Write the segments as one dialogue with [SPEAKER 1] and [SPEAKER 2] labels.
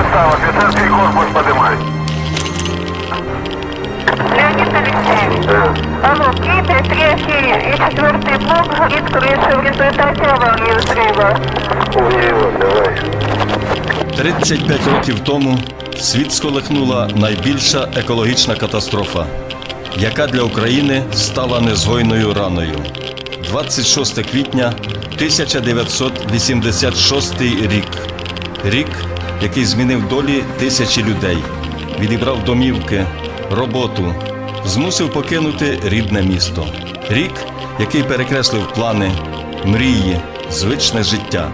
[SPEAKER 1] став, офіцерський корпус подимай.
[SPEAKER 2] Леонид Алексеевич. Алло, Кипр, третий и четвертый блок горит крыша в результате аварии взрыва.
[SPEAKER 1] Уїв, давай.
[SPEAKER 3] 35 років тому світ сколихнула найбільша екологічна катастрофа, яка для України стала незгойною раною. 26 квітня 1986 рік. Рік, який змінив долі тисячі людей, відібрав домівки, роботу, змусив покинути рідне місто. Рік, який перекреслив плани, мрії, звичне життя.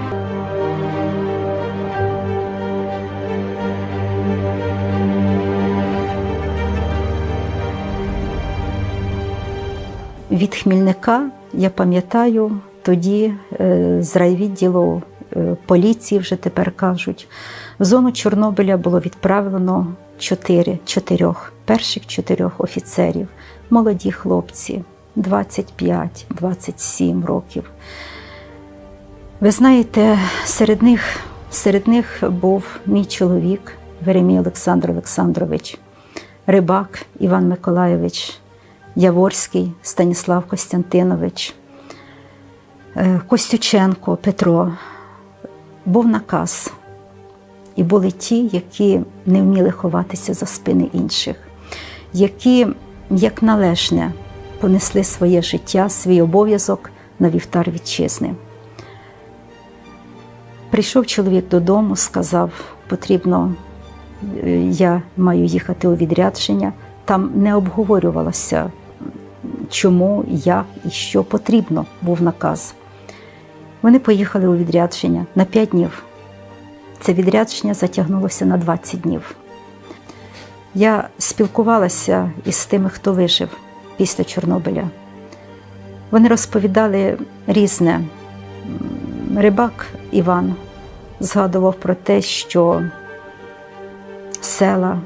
[SPEAKER 4] Від Хмільника я пам'ятаю тоді е, з райвідділу е, поліції, вже тепер кажуть, в зону Чорнобиля було відправлено чотири, чотирьох, перших чотирьох офіцерів, молоді хлопці, 25-27 років. Ви знаєте, серед них, серед них був мій чоловік Веремій Олександр Олександрович, рибак Іван Миколайович, Яворський Станіслав Костянтинович, е, Костюченко Петро. Був наказ. І були ті, які не вміли ховатися за спини інших, які, як належне, понесли своє життя, свій обов'язок на вівтар вітчизни. Прийшов чоловік додому, сказав, потрібно, е, я маю їхати у відрядження. Там не обговорювалося, чому, як і що потрібно, був наказ. Вони поїхали у відрядження на 5 днів. Це відрядження затягнулося на 20 днів. Я спілкувалася із тими, хто вижив після Чорнобиля. Вони розповідали різне. Рибак Іван згадував про те, що села,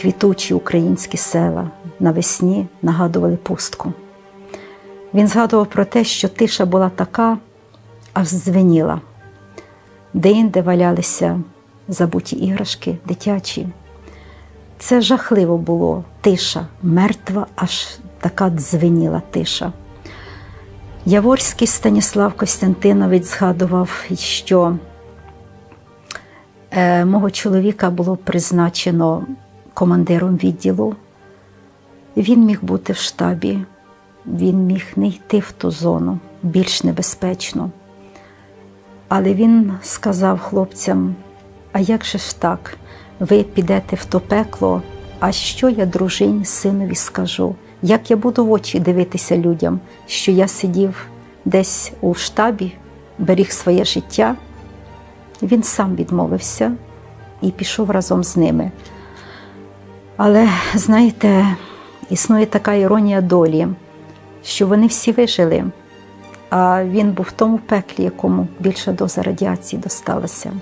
[SPEAKER 4] квітучі українські села навесні нагадували пустку. Він згадував про те, що тиша була така, аж дзвеніла. Де-інде валялися забуті іграшки дитячі. Це жахливо було, тиша, мертва, аж така дзвеніла тиша. Яворський Станіслав Костянтинович згадував, що е, мого чоловіка було призначено командиром відділу. Він міг бути в штабі, він міг не йти в ту зону більш небезпечно. Але він сказав хлопцям: а як же ж так? Ви підете в то пекло, а що я дружині, синові скажу? Як я буду в очі дивитися людям, що я сидів десь у штабі, беріг своє життя? Він сам відмовився і пішов разом з ними. Але знаєте, існує така іронія долі, що вони всі вижили, він був в тому пеклі, якому більша доза радіації досталася.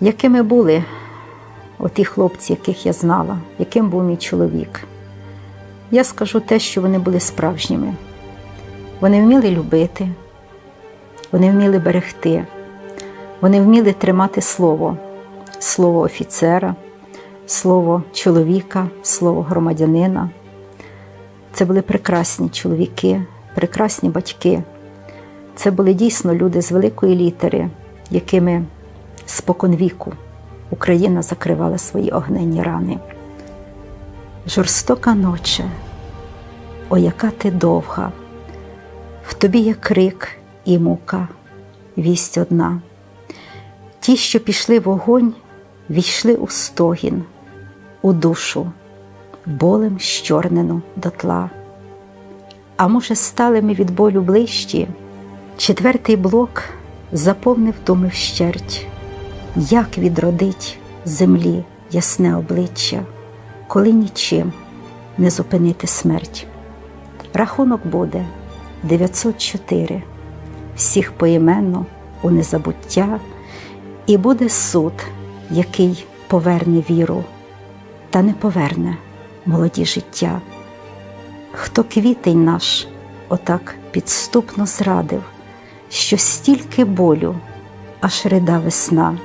[SPEAKER 4] Якими були оті хлопці, яких я знала, яким був мій чоловік? Я скажу те, що вони були справжніми. Вони вміли любити, вони вміли берегти, вони вміли тримати слово, слово офіцера, слово чоловіка, слово громадянина. Це були прекрасні чоловіки, прекрасні батьки. Це були дійсно люди з великої літери, якими споконвіку Україна закривала свої огненні рани. Жорстока ноче, о, яка ти довга, в тобі є крик і мука, вість одна. Ті, що пішли в огонь, війшли у стогін, у душу, болем щорнену дотла. А може, стали ми від болю ближчі? Четвертий блок заповнив думи вщерть, як відродить землі ясне обличчя, коли нічим не зупинити смерть. Рахунок буде 904, всіх поіменно у незабуття, і буде суд, який поверне віру, та не поверне молоді життя. Хто квітень наш отак підступно зрадив, що стільки болю аж рида весна,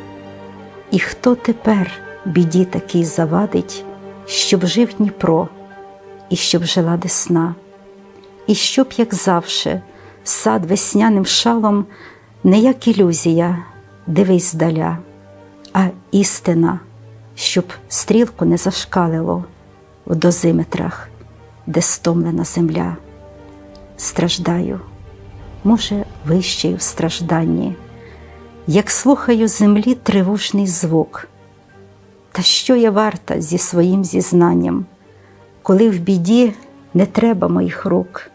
[SPEAKER 4] І хто тепер біді такий завадить, щоб жив Дніпро, і щоб жила Десна, і щоб, як завше, сад весняним шалом, не як ілюзія, дивись здаля, а істина, щоб стрілку не зашкалило в дозиметрах, де стомлена земля. Страждаю, може, вищею в стражданні, як слухаю землі тривожний звук. Та що я варта зі своїм зізнанням, коли в біді не треба моїх рук,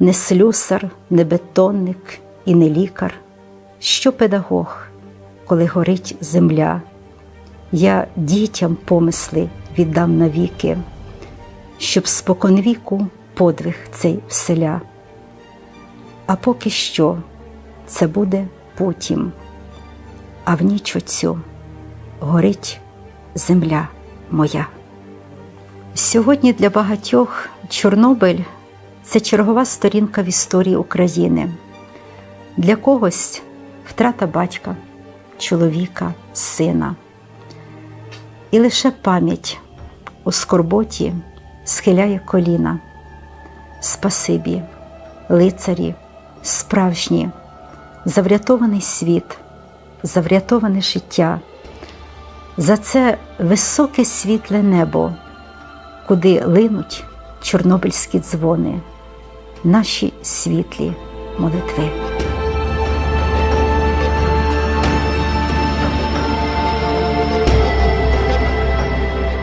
[SPEAKER 4] не слюсар, не бетонник і не лікар, що педагог, коли горить земля. Я дітям помисли віддам навіки, щоб споконвіку подвиг цей вселя. А поки що це буде потім, а в ніч оцю горить земля моя. Сьогодні для багатьох Чорнобиль це чергова сторінка в історії України. Для когось втрата батька, чоловіка, сина. І лише пам'ять у скорботі схиляє коліна. Спасибі, лицарі, справжні, заврятований світ, заврятоване життя, за це високе світле небо, куди линуть чорнобильські дзвони, наші світлі молитви.